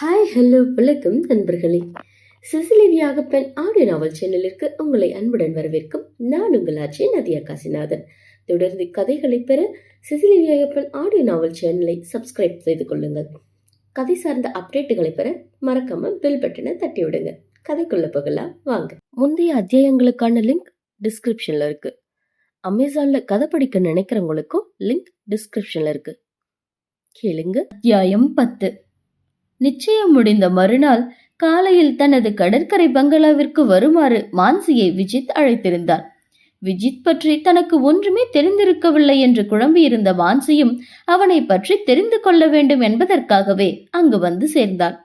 Hi hello வணக்கம் நண்பர்களே. சிசிலிவியாக பெண் ஆடியோ நாவல் சேனலிற்கு உங்களை அன்புடன் வரவேற்கும் நான் உங்கள் ஆட்சி நதியா காசிநாதன். தொடர்ந்து கதைகளை பெற சிசிலிவியாக பெண் ஆடியோ நாவல் சேனலை சப்ஸ்கிரைப் செய்து கொள்ளுங்கள். கதை சார்ந்த அப்டேட்டுகளை பெற மறக்காம பெல் பட்டனை தட்டி விடுங்க. கதைக்குள்ள போகலாம் வாங்க. முந்தைய அத்தியாயங்களுக்கான லிங்க் டிஸ்கிரிப்ஷன்ல இருக்கு. அமேசான்ல கதை படிக்க நினைக்கிறவங்களுக்கும் லிங்க் டிஸ்கிரிப்ஷன்ல இருக்கு. கேளுங்க. அத்தியாயம் பத்து. நிச்சயம் முடிந்த மறுநாள் காலையில் தனது கடற்கரை பங்களாவிற்கு வருமாறு மான்சியை விஜித் அழைத்திருந்தார். விஜித் பற்றி தனக்கு ஒன்றுமே தெரிந்திருக்கவில்லை என்று குழம்பியிருந்த மான்சியும் அவனை பற்றி தெரிந்து கொள்ள வேண்டும் என்பதற்காகவே அங்கு வந்து சேர்ந்தாள்.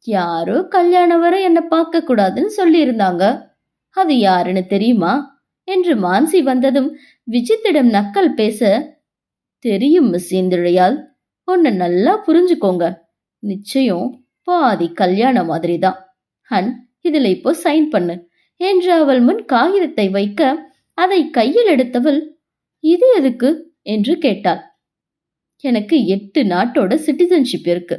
யாரோ கல்யாணம் வரை என்ன பார்க்க கூடாதுன்னு சொல்லியிருந்தாங்க. அது யாருன்னு தெரியுமா? என்று மான்சி வந்ததும் விஜித்திடம் நக்கல் பேச தெரியும் மிஸ் இந்திரையால். உன்னை நல்லா புரிஞ்சுக்கோங்க. நிச்சயம் பாதி கல்யாண மாதிரி தான் ஹன் இதில் இப்போ சைன் பண்ணு. என்று அவள் முன் காகிதத்தை வைக்க அதை கையில் எடுத்தவள் இது எதுக்கு? என்று கேட்டாள். எனக்கு எட்டு நாட்டோட சிட்டிசன்ஷிப் இருக்கு.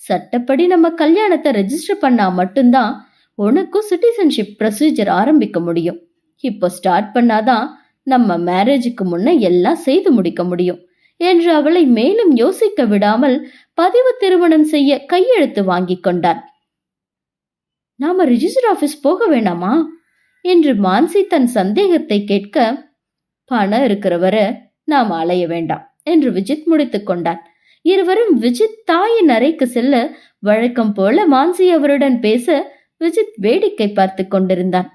சட்டப்படி நம்ம கல்யாணத்தை ரெஜிஸ்டர் பண்ணா மட்டும்தான் உனக்கும் சிட்டிசன்ஷிப் ப்ரொசீஜர் ஆரம்பிக்க முடியும். இப்போ ஸ்டார்ட் பண்ணாதான் நம்ம மேரேஜுக்கு முன்ன எல்லாம் செய்து முடிக்க முடியும். என்று அவளை மேலும் யோசிக்க விடாமல் பதிவு திருமணம் செய்ய கையெழுத்து வாங்கிக் கொண்டான். நாம ரிஜிஸ்டர் ஆபீஸ் போக வேணாமா? என்று மான்சி தன் சந்தேகத்தை கேட்க பணம் இருக்கிறவரை நாம் அலைய வேண்டாம் என்று விஜித் முடித்துக் கொண்டான். இருவரும் விஜித் தாயின் அறைக்கு செல்ல வழக்கம் போல மான்சி அவருடன் பேச விஜித் வேடிக்கை பார்த்து கொண்டிருந்தான்.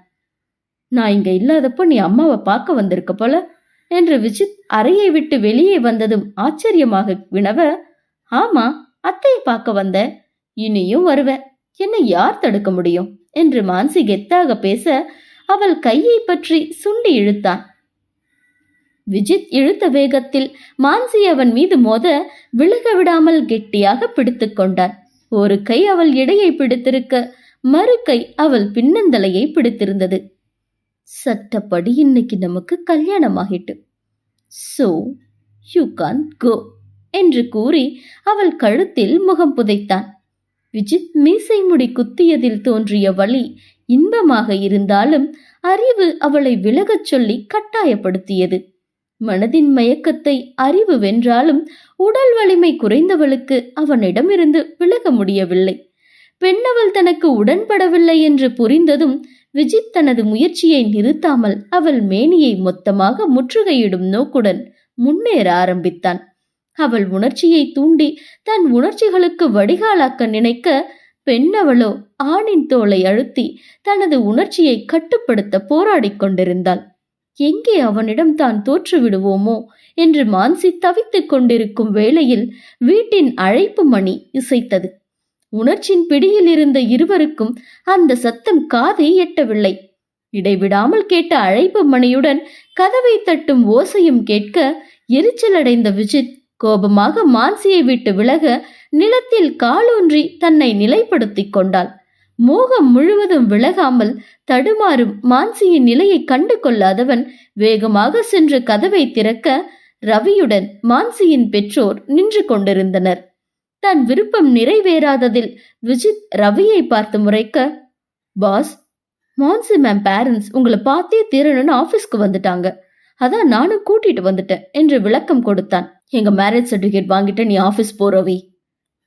நான் இங்க இல்லாதப்போ நீ அம்மாவை பார்க்க வந்திருக்க போல என்று விஜித் அறையை விட்டு வெளியே வந்ததும் ஆச்சரியமாக வினவ ஆமா அத்தையை பார்க்க வந்த. இனியும் வருவ. என்னை யார் தடுக்க முடியும்? என்று மான்சி கெத்தாக பேச அவள் கையை பற்றி சுண்டி இழுத்தான். விஜித் இழுத்த வேகத்தில் மான்சி அவன் மீது மோத விலக விடாமல் கெட்டியாக பிடித்து கொண்டான். ஒரு கை அவள் இடையை பிடித்திருக்க மறு கை அவள் பின்னந்தலையை பிடித்திருந்தது. சட்டப்படி இன்னைக்கு நமக்கு கல்யாணம் ஆகிட்டு சோ யூ கான் கோ என்று கூறி அவள் கழுத்தில் முகம் புதைத்தான். விஜித் மீசை முடி குத்தியதில் தோன்றிய வலி இன்பமாக இருந்தாலும் அறிவு அவளை விலகச் சொல்லி கட்டாயப்படுத்தியது. மனதின் மயக்கத்தை அறிவு வென்றாலும் உடல் வலிமை குறைந்தவளுக்கு அவனிடமிருந்து விலக முடியவில்லை. பெண்ணவள் தனக்கு உடன்படவில்லை என்று புரிந்ததும் விஜித் தனது முயற்சியை நிறுத்தாமல் அவள் மேனியை மொத்தமாக முற்றுகையிடும் நோக்குடன் முன்னேற ஆரம்பித்தான். அவள் உணர்ச்சியை தூண்டி தன் உணர்ச்சிகளுக்கு வடிகாலாக்க நினைக்க பெண்ணவளோ ஆணின் தோலை அழுத்தி தனது உணர்ச்சியை கட்டுப்படுத்த போராடிக் கொண்டிருந்தாள். எங்கே அவனிடம் தான் தோற்றுவிடுவோமோ என்று மான்சி தவித்துக் கொண்டிருக்கும் வேளையில் வீட்டின் அழைப்பு மணி இசைத்தது. உணர்ச்சியின் பிடியில் இருந்த இருவருக்கும் அந்த சத்தம் காதை எட்டவில்லை. இடைவிடாமல் கேட்ட அழைப்பு மணியுடன் கதவை தட்டும் ஓசையும் கேட்க எரிச்சலடைந்த விஜித் கோபமாக மான்சியை விட்டு விலக நிலத்தில் காலூன்றி தன்னை நிலைப்படுத்திக் கொண்டாள். மோகம் முழுவதும் விலகாமல் தடுமாறும் மான்சியின் நிலையை கண்டு கொள்ளாதவன் வேகமாக சென்று கதவை திறக்க ரவியுடன் மான்சியின் பெற்றோர் நின்று கொண்டிருந்தனர். தன் விருப்பம் நிறைவேறாததில் விஜித் ரவியை பார்த்து முறைக்க பாஸ் மான்சி மேம் பேரண்ட்ஸ் உங்களை பார்த்தே தீரணும்னு ஆபீஸ்க்கு வந்துட்டாங்க. அதான் நானும் கூட்டிட்டு வந்துட்டேன் என்று விளக்கம் கொடுத்தான். எங்க மேரேஜ் சர்டிபிகேட் வாங்கிட்டு நீ ஆபீஸ் போறவி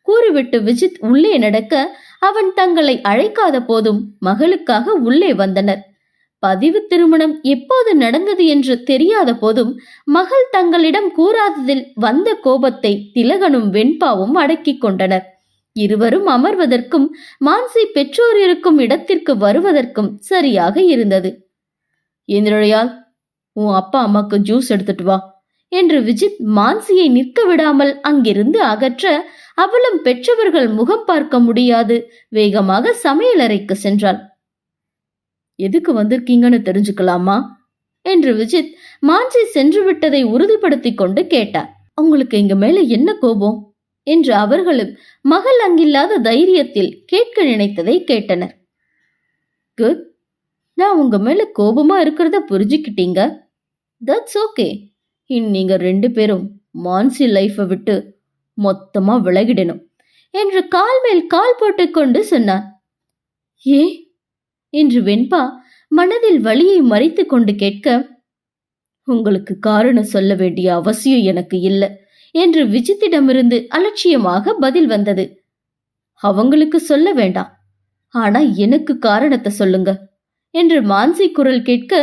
கூறிவிட்டு விஜித் உள்ளே நடக்க அவன் தங்களை அழைக்காத போதும் மகளுக்காக உள்ளே வந்தனர். பதிவு திருமணம் எப்போது நடந்தது என்று தெரியாத போதும் மகள் தங்களிடம் கூறாததில் வந்த கோபத்தை திலகனும் வெண்பாவும் அடக்கிக் கொண்டனர். இருவரும் அமர்வதற்கும் மான்சி பெற்றோர் இருக்கும் இடத்திற்கு வருவதற்கும் சரியாக இருந்தது. இந்திரழையால் உன் அப்பா அம்மாக்கு ஜூஸ் எடுத்துட்டு வா என்று விஜித் மான்சியை நிற்க விடாமல் அங்கிருந்து அகற்ற அவளும் பெற்றவர்கள் முகம் பார்க்க முடியாது. வேகமாக சமையலறைக்கு சென்றாள். எதுக்கு வந்திருக்கீங்கன்னு தெரிஞ்சுக்கலாமா? என்று விஜித் மாஞ்சி சென்று விட்டதை உறுதிப்படுத்தி கொண்டு கேட்டார். உங்களுக்கு எங்க மேல என்ன கோபம்? என்று அவர்களும் மகள் அங்கில்லாத தைரியத்தில் கேட்க நினைத்ததை கேட்டனர். குட். நான் உங்க மேல கோபமா இருக்கிறத புரிஞ்சுக்கிட்டீங்க. தட்ஸ் ஓகே இன் நீங்க ரெண்டு பேரும் மான்சி லைஃபை விட்டு மொத்தமா விலகிடணும். என்று கால் மேல் கால் போட்டுக்கொண்டு சொன்னான் ஏ என்று வெண்பா மனதில் வலியை மறைத்து கொண்டு கேட்க உங்களுக்கு காரணம் சொல்ல வேண்டிய அவசியம் எனக்கு இல்லை என்று விஜித்திடமிருந்து அலட்சியமாக பதில் வந்தது. அவங்களுக்கு சொல்ல வேண்டாம். ஆனா எனக்கு காரணத்தை சொல்லுங்க என்று மான்சி குரல் கேட்க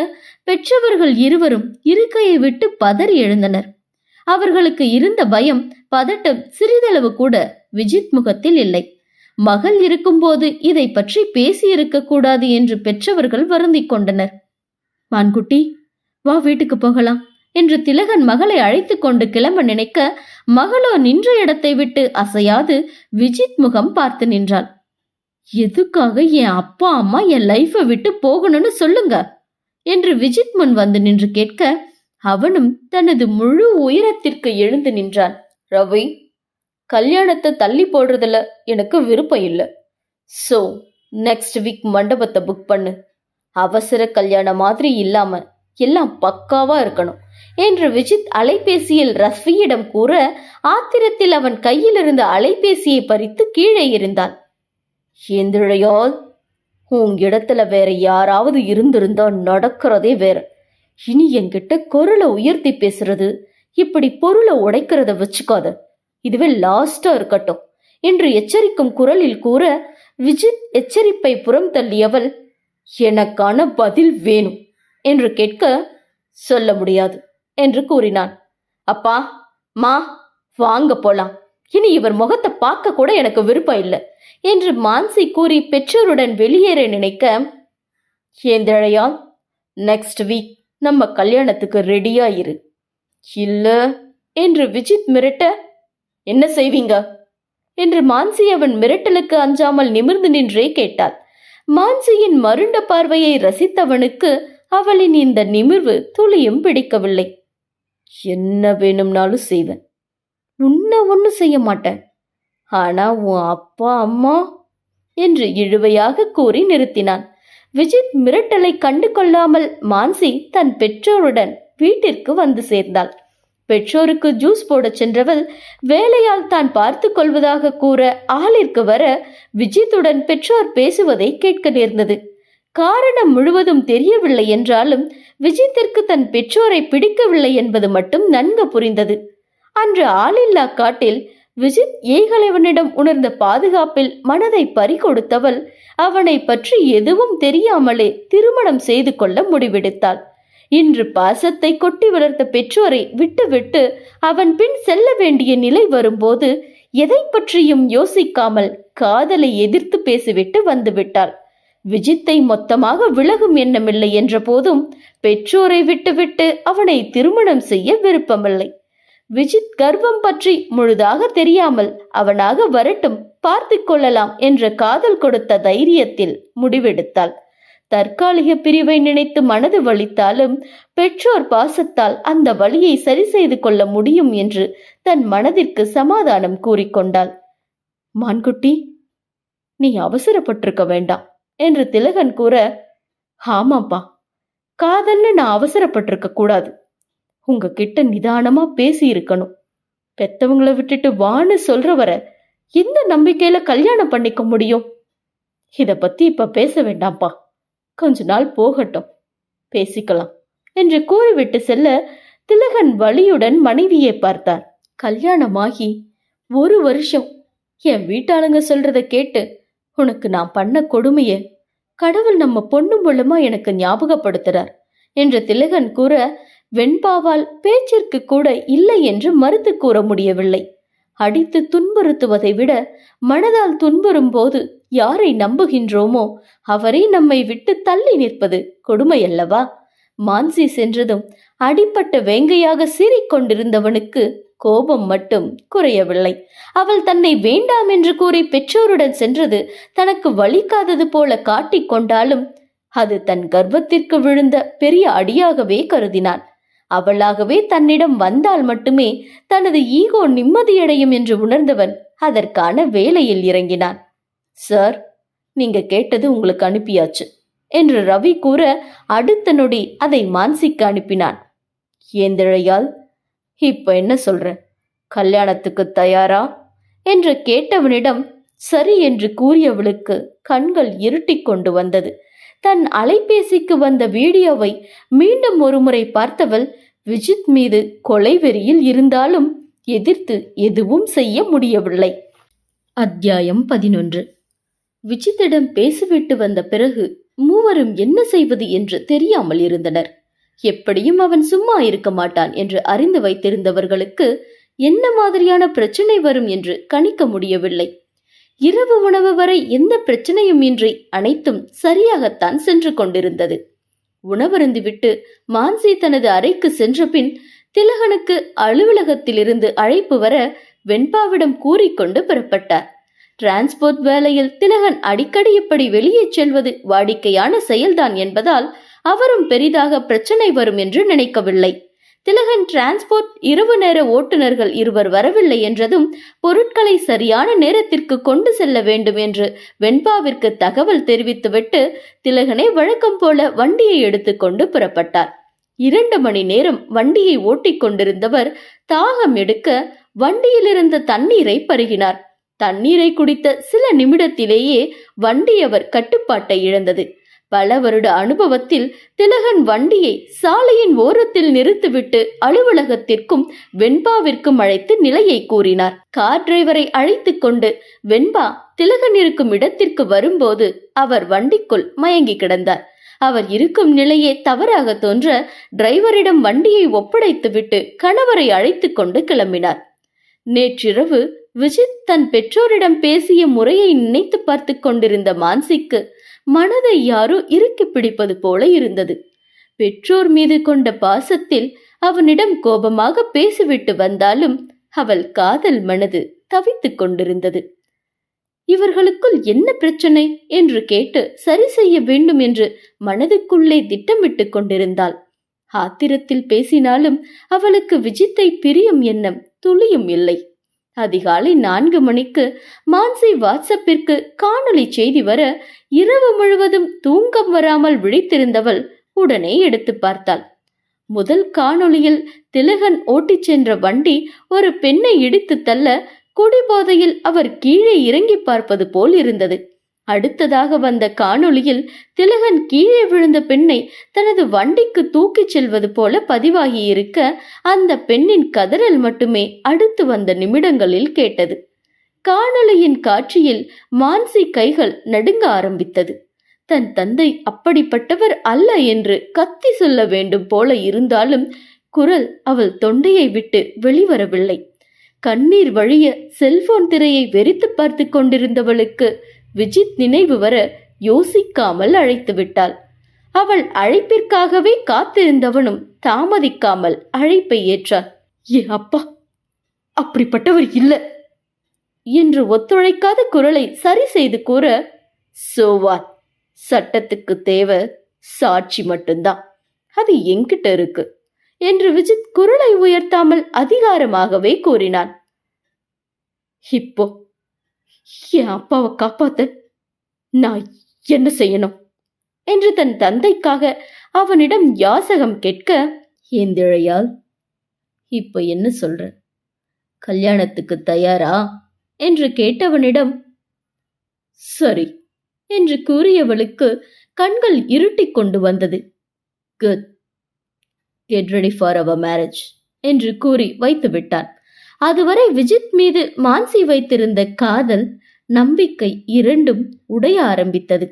பெற்றவர்கள் இருவரும் இருக்கையை விட்டு பதறி எழுந்தனர். அவர்களுக்கு இருந்த பயம் பதட்டம் சிறிதளவு கூட விஜித் முகத்தில் இல்லை. மகள் இருக்கும்போது இதை பற்றி பேசியிருக்க கூடாது என்று பெற்றவர்கள் வருந்திக் கொண்டனர். மான்குட்டி வா வீட்டுக்கு போகலாம் என்று திலகன் மகளை அழைத்து கொண்டு கிளம்ப நினைக்க மகளோ நின்ற இடத்தை விட்டு அசையாது விஜித் முகம் பார்த்து நின்றாள். எதுக்காக என் அப்பா அம்மா என் லைஃபை விட்டு போகணும்னு சொல்லுங்க? என்று விஜித் முன் வந்து நின்று கேட்க அவனும் தனது முழு உயரத்திற்கு எழுந்து நின்றான். ரவி கல்யாணத்தை தள்ளி போடுறதுல எனக்கு விருப்பம் இல்லை. ஸோ நெக்ஸ்ட் வீக் மண்டபத்தை புக் பண்ணு. அவசர கல்யாணம் மாதிரி இல்லாம எல்லாம் பக்காவா இருக்கணும். என்று விஜித் அலைபேசியில் ரஃபியிடம் கூற ஆத்திரத்தில் அவன் கையில் இருந்த அலைபேசியை பறித்து கீழே இருந்தான் எந்திழையால் உன் இடத்துல வேற யாராவது இருந்திருந்தா நடக்கிறதே வேற. இனி என்கிட்ட குரலை உயர்த்தி பேசுறது இப்படி பொருளை உடைக்கிறத வச்சுக்காத. இதுவே லாஸ்டா இருக்கட்டும். என்று எச்சரிக்கும் குரலில் கூற விஜித் எச்சரிப்பை புறம் தள்ளியவள் எனக்கான பதில் வேணும் என்று கேட்க சொல்ல முடியாது என்று கூறினான். அப்பா மா வாங்க போலாம். இனி இவர் முகத்தை பார்க்க கூட எனக்கு விருப்பம் இல்லை என்று மான்சி கூறி பெற்றோருடன் வெளியேற நினைக்க ஏந்தழையால் நெக்ஸ்ட் வீக் நம்ம கல்யாணத்துக்கு ரெடியா இரு. இல்ல என்று விஜித் மிரட்ட என்ன செய்வீங்க? என்று மான்சி அவன் மிரட்டலுக்கு அஞ்சாமல் நிமிர்ந்து நின்றே கேட்டாள். மான்சியின் மருண்ட பார்வையை ரசித்தவனுக்கு அவளின் இந்த நிமிர்வு துளியும் பிடிக்கவில்லை. என்ன வேணும்னாலும் செய்வேன். உன்னை ஒன்றும் செய்ய மாட்டேன். ஆனா உன் அப்பா அம்மா என்று இழுவையாக கூறி நிறுத்தினான். விஜித் மிரட்டலை கண்டு கொள்ளாமல் மான்சி தன் பெற்றோருடன் வீட்டிற்கு வந்து சேர்ந்தாள். பெற்றோருக்கு ஜூஸ் போடச் சென்றவள் வேலையால் தான் பார்த்து கொள்வதாக கூற ஆளிற்கு வர விஜித்துடன் பெற்றோர் பேசுவதை கேட்க நேர்ந்தது. காரணம் முழுவதும் தெரியவில்லை என்றாலும் விஜித்திற்கு தன் பெற்றோரை பிடிக்கவில்லை என்பது மட்டும் நன்கு புரிந்தது. அன்று ஆளில்லா காட்டில் விஜித் ஏகலைவனிடம் உணர்ந்த பாதுகாப்பில் மனதை பறிகொடுத்தவள் அவனை பற்றி எதுவும் தெரியாமலே திருமணம் செய்து கொள்ள முடிவெடுத்தாள். இன்று பாசத்தை கொட்டி வளர்த்த பெற்றோரை விட்டுவிட்டு அவன் பின் செல்ல வேண்டிய நிலை வரும்போது எதை பற்றியும் யோசிக்காமல் காதலை எதிர்த்து பேசிவிட்டு வந்துவிட்டாள். விஜித்தை மொத்தமாக விலகும் எண்ணமில்லை என்ற போதும் பெற்றோரை விட்டுவிட்டு அவனை திருமணம் செய்ய விருப்பமில்லை. விஜித் கர்வம் பற்றி முழுதாக தெரியாமல் அவனாக வரட்டும் பார்த்து கொள்ளலாம் என்ற காதல் கொடுத்த தைரியத்தில் முடிவெடுத்தாள். தற்காலிக பிரிவை நினைத்து மனது வலித்தாலும் பெற்றோர் பாசத்தால் அந்த வழியை சரி செய்து கொள்ள முடியும் என்று தன் மனதிற்கு சமாதானம் கூறிக்கொண்டாள் மான்குட்டி நீ அவசரப்பட்டிருக்க வேண்டாம் என்று திலகன் கூற ஆமாப்பா காதல்னு நான் அவசரப்பட்டிருக்க கூடாது. உங்ககிட்ட நிதானமா பேசி இருக்கணும் விட்டுட்டு வான்னு சொல்றவர எந்த நம்பிக்கையில கல்யாணம் பண்ணிக்க முடியும்? இத பத்தி இப்ப பேச வேண்டாம்ப்பா. கொஞ்ச நாள் போகட்டும். பேசிக்கலாம் என்று கூறிவிட்டு செல்ல திலகன் வழியுடன் மனைவியை பார்த்தார் கல்யாணமாகி ஒரு வருஷம். என் வீட்டாளுங்க சொல்றத கேட்டு உனக்கு நான் பண்ண கொடுமைய கடவுள் நம்ம பொண்ணு மூலமா எனக்கு ஞாபகப்படுத்துறார் என்று திலகன் கூற வெண்பாவால் பேச்சிற்கு கூட இல்லை என்று மறுத்து கூற முடியவில்லை. அடித்து துன்புறுத்துவதை விட மனதால் துன்புறும் போது யாரை நம்புகின்றோமோ அவரே நம்மை விட்டு தள்ளி நிற்பது கொடுமையல்லவா? மான்சி சென்றதும் அடிப்பட்ட வேங்கையாக சீறிக்கொண்டிருந்தவனுக்கு கோபம் மட்டும் குறையவில்லை. அவள் தன்னை வேண்டாம் என்று கூறி பெற்றோருடன் சென்றது தனக்கு வலிக்காதது போல காட்டிக் கொண்டாலும் அது தன் கர்வத்திற்கு விழுந்த பெரிய அடியாகவே கருதினான். அவளாகவே தன்னிடம் வந்தால் மட்டுமே தனது ஈகோ நிம்மதியடையும் என்று உணர்ந்தவன் அதற்கான வேலையில் இறங்கினான். சார் நீங்க கேட்டது உங்களுக்கு அனுப்பியாச்சு என்று ரவி கூற அடுத்த நொடி அதை மான்சிக்கு அனுப்பினான். ஏந்திழையால் இப்ப என்ன சொல்ற? கல்யாணத்துக்கு தயாரா? என்று கேட்டவனிடம் சரி என்று கூறியவளுக்கு கண்கள் இருட்டிக் கொண்டு வந்தது. தன் அலைபேசிக்கு வந்த வீடியோவை மீண்டும் ஒருமுறை பார்த்தவள் விஜித் மீது கொலை வெறியில் இருந்தாலும் எதிர்த்து எதுவும் செய்ய முடியவில்லை. அத்தியாயம் பதினொன்று. விஜித்திடம் பேசிவிட்டு வந்த பிறகு மூவரும் என்ன செய்வது என்று தெரியாமல் இருந்தனர். எப்படியும் அவன் சும்மா இருக்க மாட்டான் என்று அறிந்து வைத்திருந்தவர்களுக்கு என்ன மாதிரியான பிரச்சனை வரும் என்று கணிக்க முடியவில்லை. இரவு உணவு வரை எந்த பிரச்சனையும் இன்றி அனைத்தும் சரியாகத்தான் சென்று கொண்டிருந்தது. உணவருந்திவிட்டு மான்சி தனது அறைக்கு சென்ற பின் திலகனுக்கு அலுவலகத்திலிருந்து அழைப்பு வர வெண்பாவிடம் கூறிக்கொண்டு புறப்பட்டார். டிரான்ஸ்போர்ட் வேலையில் திலகன் அடிக்கடி இப்படி வெளியே செல்வது வாடிக்கையான செயல்தான் என்பதால் அவரும் பெரிதாக பிரச்சனை வரும் என்று நினைக்கவில்லை. திலகன் டிரான்ஸ்போர்ட் இரவு நேர ஓட்டுநர்கள் இருவர் வரவில்லை என்றதும் பொருட்களை சரியான நேரத்திற்கு கொண்டு செல்ல வேண்டும் என்று வெண்பாவிற்கு தகவல் தெரிவித்துவிட்டு திலகனை வழக்கம் போல வண்டியை எடுத்துக்கொண்டு புறப்பட்டார். இரண்டு மணி நேரம் வண்டியை ஓட்டிக் கொண்டிருந்தவர் தாகம் எடுக்க வண்டியிலிருந்த தண்ணீரை பருகினார். தண்ணீரை குடித்த சில நிமிடத்திலேயே வண்டி அவர் கட்டுப்பாட்டை இழந்தது. பல வருட அனுபவத்தில் திலகன் வண்டியை சாலையின் ஓரத்தில் நிறுத்திவிட்டு அலுவலகத்திற்கும் வெண்பாவிற்கும் அழைத்து நிலையை கூறினார். கார் டிரைவரை அழைத்து கொண்டு வெண்பா திலகன் இருக்கும் இடத்திற்கு வரும்போது அவர் வண்டிக்குள் மயங்கி கிடந்தார். அவர் இருக்கும் நிலையே தவறாக தோன்ற டிரைவரிடம் வண்டியை ஒப்படைத்துவிட்டு கணவரை அழைத்து கொண்டு கிளம்பினார். நேற்றிரவு விஜித் தன் பெற்றோரிடம் பேசிய முறையை நினைத்து பார்த்து கொண்டிருந்த மான்சிக்கு மனதை யாரோ இறுக்கி பிடிப்பது போல இருந்தது. பெற்றோர் மீது கொண்ட பாசத்தில் அவனிடம் கோபமாக பேசிவிட்டு வந்தாலும் அவள் காதல் மனது தவித்துக் கொண்டிருந்தது. இவர்களுக்குள் என்ன பிரச்சனை? என்று கேட்டு சரி செய்ய வேண்டும் என்று மனதுக்குள்ளே திட்டமிட்டுக் கொண்டிருந்தாள். ஆத்திரத்தில் பேசினாலும் அவளுக்கு விஜித்தை பிரியும் எண்ணம் துளியும் இல்லை. அதிகாலை நான்கு மணிக்கு மான்சி வாட்ஸ்அப்பிற்கு காணொளி செய்தி வர இரவு முழுவதும் தூங்கம் வராமல் விழித்திருந்தவள் உடனே எடுத்து பார்த்தாள். முதல் காணொளியில் திலகன் ஓட்டிச் சென்ற வண்டி ஒரு பெண்ணை இடித்து தள்ள குடிபோதையில் அவர் கீழே இறங்கி பார்ப்பது போல் இருந்தது. அடுத்ததாக வந்த காணொளியில் திலகன் கீழே விழுந்த பெண்ணை தனது வண்டிக்கு தூக்கிச் செல்வது போல பதிவாகி இருக்க அந்த பெண்ணின் கதறல் மட்டுமே அடுத்து வந்த நிமிடங்களில் கேட்டது. காணொளியின் காட்சியில் மான்சி கைகள் நடுங்க ஆரம்பித்தது. தன் தந்தை அப்படிப்பட்டவர் அல்ல என்று கத்தி சொல்ல வேண்டும் போல இருந்தாலும் குரல் அவள் தொண்டையை விட்டு வெளிவரவில்லை. கண்ணீர் வழிய செல்போன் திரையை வெறித்து பார்த்து கொண்டிருந்தவளுக்கு விஜித் நினைவு வர யோசிக்காமல் அழைத்து விட்டாள். அவள் அழைப்பிற்காகவே காத்திருந்தவனும் தாமதிக்காமல் அழைப்பை ஏற்றான் ஏ அப்பா அப்படிப்பட்டவர் இல்ல என்று ஒத்துழைக்காத குரலை சரி செய்து கூற சோவார் சட்டத்துக்கு தேவை சாட்சி மட்டும்தான். அது என்கிட்ட இருக்கு என்று விஜித் குரலை உயர்த்தாமல் அதிகாரமாகவே கூறினான். இப்போ என் அப்பாவை காப்பாத்த நான் என்ன செய்யணும்? என்று தன் தந்தைக்காக அவனிடம் யாசகம் கேட்க ஏந்திழையால் இப்போ என்ன சொல்ற? கல்யாணத்துக்கு தயாரா? என்று கேட்டவனிடம் சரி என்று கூறியவளுக்கு கண்கள் இருட்டிக் கொண்டு வந்தது. Good. Get ready for our marriage என்று கூறி வைத்து விட்டான் அதுவரை விஜித் மீது மான்சி வைத்திருந்த காதல் நம்பிக்கை இரண்டும் உடைய ஆரம்பித்தது.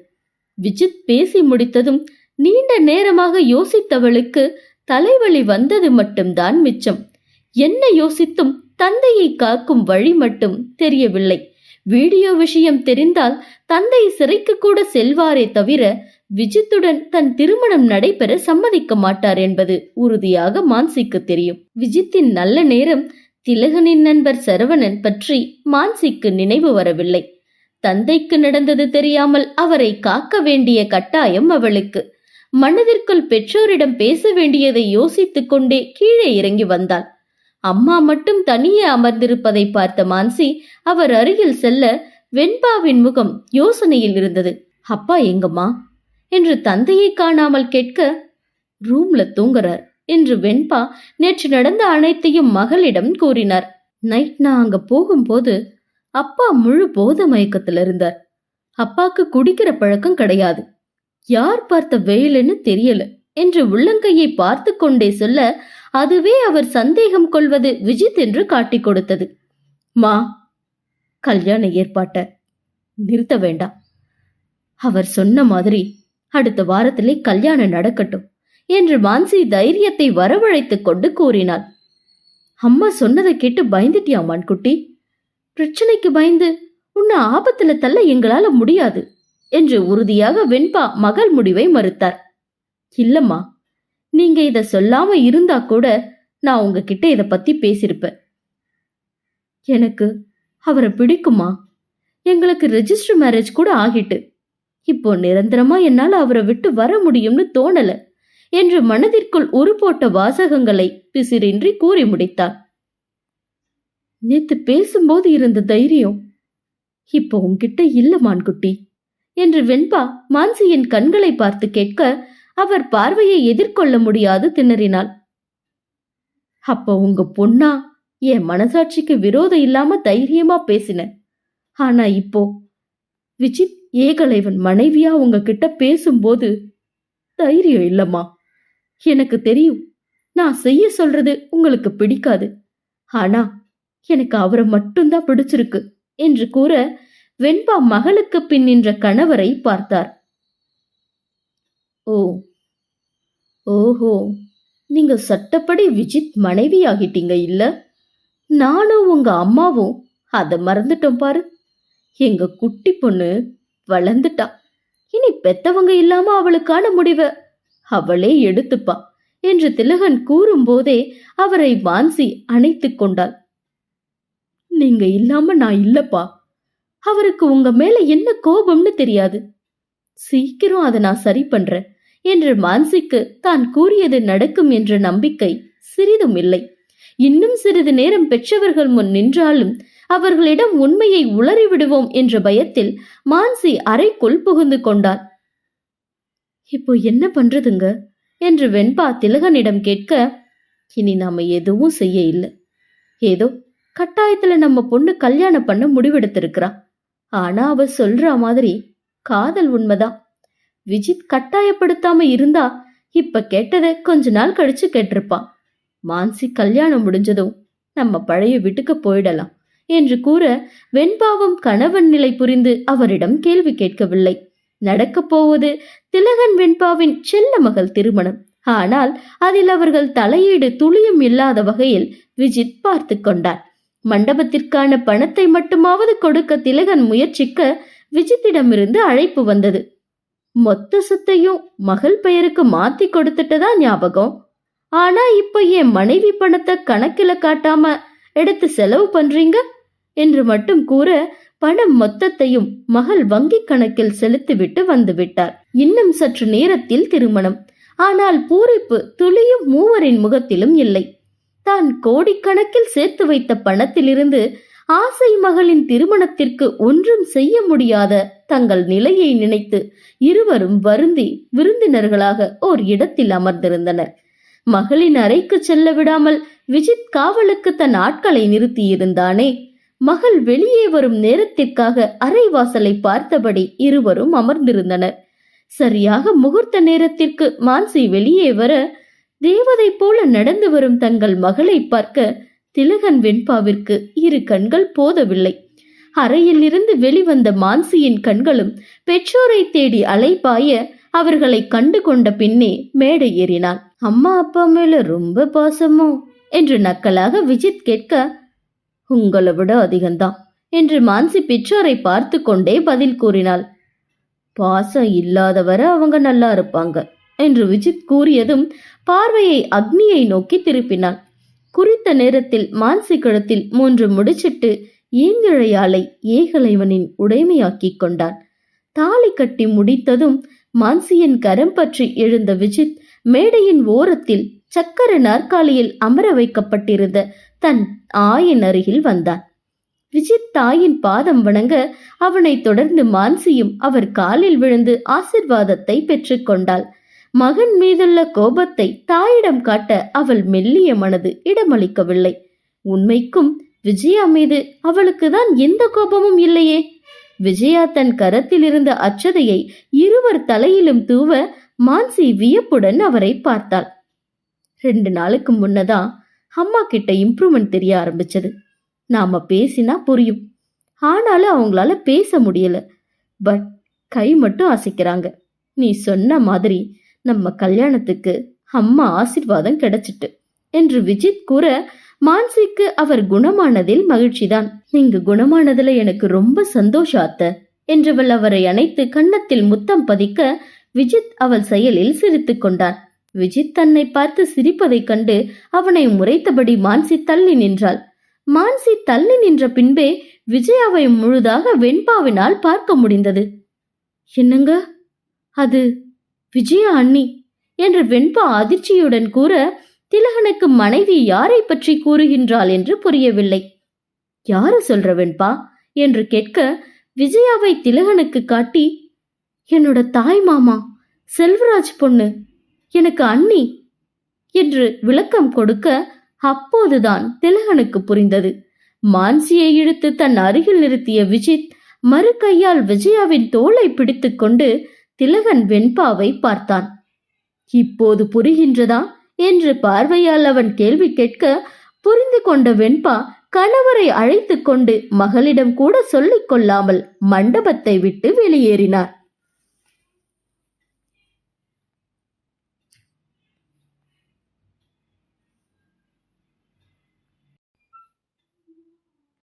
விஜித் பேசி முடித்ததும் நீண்ட நேரமாக யோசித்தவளுக்கு தலைவலி வந்தது மட்டும்தான் மிச்சம். என்ன யோசித்தும் தந்தையை காக்கும் வழி மட்டும் தெரியவில்லை. வீடியோ விஷயம் தெரிந்தால் தந்தை சிறைக்கு கூட செல்வாரே தவிர விஜித்துடன் தன் திருமணம் நடைபெற சம்மதிக்க மாட்டார் என்பது உறுதியாக மான்சிக்கு தெரியும். விஜித்தின் நல்ல நேரம் திலகனின் நண்பர் சரவணன் பற்றி மான்சிக்கு நினைவு வரவில்லை. தந்தைக்கு நடந்தது தெரியாமல் அவரை காக்க வேண்டிய கட்டாயம் அவளுக்கு. மனதிற்குள் பெற்றோரிடம் பேச வேண்டியதை யோசித்துக் கொண்டே கீழே இறங்கி வந்தாள். அம்மா மட்டும் தனியே அமர்ந்திருப்பதை பார்த்த மான்சி அவர் அருகில் செல்ல வெண்பாவின் முகம் யோசனையில் இருந்தது. அப்பா எங்கம்மா? என்று தந்தையை காணாமல் கேட்க ரூம்ல தூங்குறார். என்று வெண்பா நேற்று நடந்த அனைத்தையும் மகளிடம் கூறினார். நைட் நான் அங்க போகும்போது அப்பா முழு போத மயக்கத்துல இருந்தார். அப்பாக்கு குடிக்கிற பழக்கம் கிடையாது. யார் பார்த்த வெயிலுன்னு தெரியல என்று உள்ளங்கையை பார்த்து கொண்டே சொல்ல அதுவே அவர் சந்தேகம் கொள்வது விஜித் என்று காட்டிக் கொடுத்தது. மா கல்யாண ஏற்பாட்ட நிறுத்த வேண்டாம். அவர் சொன்ன மாதிரி அடுத்த வாரத்திலே கல்யாணம் நடக்கட்டும். என்று மான்சி தைரியத்தை வரவழைத்துக் கொண்டு கூறினாள். அம்மா சொன்னதை கேட்டு பயந்துட்டியா மான்குட்டி? பிரச்சனைக்கு பயந்து உன்னை ஆபத்துல தள்ள எங்களால முடியாது என்று உறுதியாக வெண்பா மகள் முடிவை மறுத்தார். இல்லம்மா நீங்க இத சொல்லாம இருந்தா கூட நான் உங்ககிட்ட இத பத்தி பேசியிருப்பேன் எனக்கு அவரை பிடிக்குமா? எங்களுக்கு ரெஜிஸ்டர் மேரேஜ் கூட ஆகிட்டு இப்போ நிரந்தரமா என்னால அவரை விட்டு வர முடியும்னு தோணலை. என்று மனதிற்குள் உருப்போட்ட வாசகங்களை பிசிறின்றி கூறி முடித்தார். நேத்து பேசும்போது இருந்த தைரியம் இப்போ உன்கிட்ட இல்ல மான்குட்டி என்று வெண்பா மான்சியின் கண்களை பார்த்து கேட்க அவர் பார்வையை எதிர்கொள்ள முடியாது திணறினாள். அப்ப உங்க பொண்ணா என் மனசாட்சிக்கு விரோதம் இல்லாம தைரியமா பேசின. ஆனா இப்போ விஜித் ஏகலைவன் மனைவியா உங்ககிட்ட பேசும்போது தைரியம் இல்லம்மா. எனக்கு தெரியும். நான் செய்ய சொல்றது உங்களுக்கு பிடிக்காது. ஆனா எனக்கு அவரை மட்டும்தான் பிடிச்சிருக்கு என்று கூற வெண்பா மகளுக்கு பின் நின்ற கணவரை பார்த்தார். ஓ ஓஹோ நீங்க சட்டப்படி விஜித் மனைவி ஆகிட்டீங்க இல்ல? நானும் உங்க அம்மாவும் அதை மறந்துட்டோம் பாரு. எங்க குட்டி பொண்ணு வளர்ந்துட்டா. இனி பெத்தவங்க இல்லாம அவளுக்கான முடிவை அவளே எடுத்துப்பா என்று திலகன் கூறும்போதே அவரை மான்சி அணைத்துக் கொண்டாள். நீங்க இல்லாம நான் இல்லப்பா. அவருக்கு உங்க மேல என்ன கோபம்னு தெரியாது. சீக்கிரம் அதை நான் சரி பண்றேன் என்று மான்சிக்கு தான் கூறியது நடக்கும் என்ற நம்பிக்கை சிறிதும் இல்லை. இன்னும் சிறிது நேரம் பெற்றவர்கள் முன் நின்றாலும் அவர்களிடம் உண்மையை உளறிவிடுவோம் என்ற பயத்தில் மான்சி அறைக்குள் புகுந்து கொண்டாள். இப்போ என்ன பண்றதுங்க? என்று வெண்பா திலகனிடம் கேட்க இனி நாம எதுவும் செய்ய இல்லை. ஏதோ கட்டாயத்துல நம்ம பொண்ணு கல்யாணம் பண்ண முடிவெடுத்திருக்கிறா. ஆனா அவ சொல்ற மாதிரி காதல் உண்மைதான். விஜித் கட்டாயப்படுத்தாம இருந்தா இப்ப கேட்டதை கொஞ்ச நாள் கழிச்சு கேட்டிருப்பான் மான்சி கல்யாணம் முடிஞ்சதும் நம்ம பழைய வீட்டுக்கு போயிடலாம் என்று கூற வெண்பாவும் கணவன் நிலை புரிந்து அவரிடம் கேள்வி கேட்கவில்லை. நடக்கப் போவது திலகன் வெண்பாவின் செல்ல மகள் திருமணம். ஆனால் அதில் அவர்கள் தலையீடு துளியும் இல்லாத வகையில் விஜித் பார்த்து கொண்டார். மண்டபத்திற்கான பணத்தை மட்டுமாவது கொடுக்க திலகன் முயற்சிக்க விஜித்திடமிருந்து அழைப்பு வந்தது. மொத்த சொத்தையும் மகள் பெயருக்கு மாத்தி கொடுத்துட்டதா ஞாபகம்? ஆனா இப்ப என் மனைவி பணத்தை கணக்கில காட்டாம எடுத்து செலவு பண்றீங்க? என்று மட்டும் கூற பணம் மொத்தத்தையும் மகள் வங்கிக் கணக்கில் செலுத்திவிட்டு வந்துவிட்டார். இன்னும் சற்று நேரத்தில் திருமணம். ஆனால் பூரிப்பு துளியும் மூவரின் முகத்திலும் இல்லை. தான் கோடிக்கணக்கில் சேர்த்து வைத்த பணத்திலிருந்து ஆசை மகளின் திருமணத்திற்கு ஒன்றும் செய்ய முடியாத தங்கள் நிலையை நினைத்து இருவரும் வருந்தி விருந்தினர்களாக ஓர் இடத்தில் அமர்ந்திருந்தனர். மகளின் அறைக்கு செல்ல விடாமல் விஜித் காவலுக்கு தன் ஆட்களை நிறுத்தியிருந்தானே? மகள் வெளியே வரும் நேரத்திற்காக அறை வாசலை பார்த்தபடி இருவரும் அமர்ந்திருந்தனர். சரியாக முகூர்த்த நேரத்திற்கு மான்சி வெளியே வர தேவதை போல நடந்து வரும் தங்கள் மகளை பார்க்க திலகன் வெண்பாவிற்கு இரு கண்கள் போதவில்லை. அறையில் இருந்து வெளிவந்த மான்சியின் கண்களும் பெற்றோரை தேடி அலைபாய அவர்களை கண்டு கொண்ட பின்னே மேடை ஏறினான். அம்மா அப்பா மேல ரொம்ப பாசமோ? என்று நக்கலாக விஜித் கேட்க உங்களை விட அதிகம்தான் என்று மான்சி பெற்றோரை பார்த்து கொண்டே பதில் கூறினாள். பாசம் இல்லாதவரை அவங்க நல்லா இருப்பாங்க என்று விஜித் கூறியதும் பார்வையை அக்னியை நோக்கி திருப்பினாள். குறித்த நேரத்தில் மான்சி கழுத்தில் மூன்று முடிச்சிட்டு ஏங்கிழையாளை ஏகலைவனின் உடைமையாக்கிக் கொண்டான். தாலி கட்டி முடித்ததும் மான்சியின் கரம் பற்றி எழுந்த விஜித் மேடையின் ஓரத்தில் சக்கர நாற்காலியில் அமர வைக்கப்பட்டிருந்த தன் ஆயின் அருகில் வந்தான். விஜித் தாயின் பாதம் வணங்க அவனைத் தொடர்ந்து மான்சியும் அவர் காலில் விழுந்து ஆசிர்வாதத்தை பெற்றுக்கொண்டாள் மகன் மீதுள்ள கோபத்தை தாயிடம் காட்ட அவள் மெல்லிய மனது இடமளிக்கவில்லை. உண்மைக்கும் விஜயா மீது அவளுக்கு தான் எந்த கோபமும் இல்லையே. விஜயா தன் கரத்தில் இருந்த அச்சதையை இருவர் தலையிலும் தூவ மான்சி வியப்புடன் அவரை பார்த்தாள். ரெண்டு நாளுக்கு முன்னதான் அம்மா கிட்ட இம்ப்ரூவ்மெண்ட் தெரிய ஆரம்பிச்சது. நாம பேசினா புரியும். ஆனாலும் அவங்களால பேச முடியல. பட் கை மட்டும் அசைக்கிறாங்க. நீ சொன்ன மாதிரி நம்ம கல்யாணத்துக்கு அம்மா ஆசிர்வாதம் கிடைச்சிட்டு. என்று விஜித் கூற மான்சிக்கு அவர் குணமானதில் மகிழ்ச்சிதான். நீங்க குணமானதுல எனக்கு ரொம்ப சந்தோஷம் அத்த என்றவள் அவரை அணைத்து கன்னத்தில் முத்தம் பதிக்க விஜித் அவள் செயலில் சிரித்துக் கொண்டான். விஜித் தன்னை பார்த்து சிரிப்பதைக் கண்டு அவனை முறைத்தபடி மான்சி தள்ளி நின்றாள். மான்சி தள்ளி நின்ற பின்பே விஜயாவை முழுதாக வெண்பாவினால் பார்க்க முடிந்தது. என்னங்க? அது விஜயா அண்ணி? என்று வெண்பா அதிர்ச்சியுடன் கூற திலகனுக்கு மனைவி யாரை பற்றி கூறுகின்றாள் என்று புரியவில்லை. யாரு சொல்ற வெண்பா? என்று கேட்க விஜயாவை திலகனுக்கு காட்டி என்னோட தாய் மாமா செல்வராஜ் பொண்ணு. எனக்கு அண்ணி என்று விளக்கம் கொடுக்க அப்போதுதான் திலகனுக்கு புரிந்தது. மான்சியை இழுத்து தன் அருகில் நிறுத்திய விஜித் மறு கையால் விஜயாவின் தோளை பிடித்துக்கொண்டு திலகன் வெண்பாவை பார்த்தான். இப்போது புரிகின்றதா என்று பார்வையால் அவன் கேள்வி கேட்க புரிந்து கொண்ட வெண்பா கணவரை அழைத்துக் கொண்டு மகளிடம் கூட சொல்லிக் கொள்ளாமல் மண்டபத்தை விட்டு வெளியேறினார்.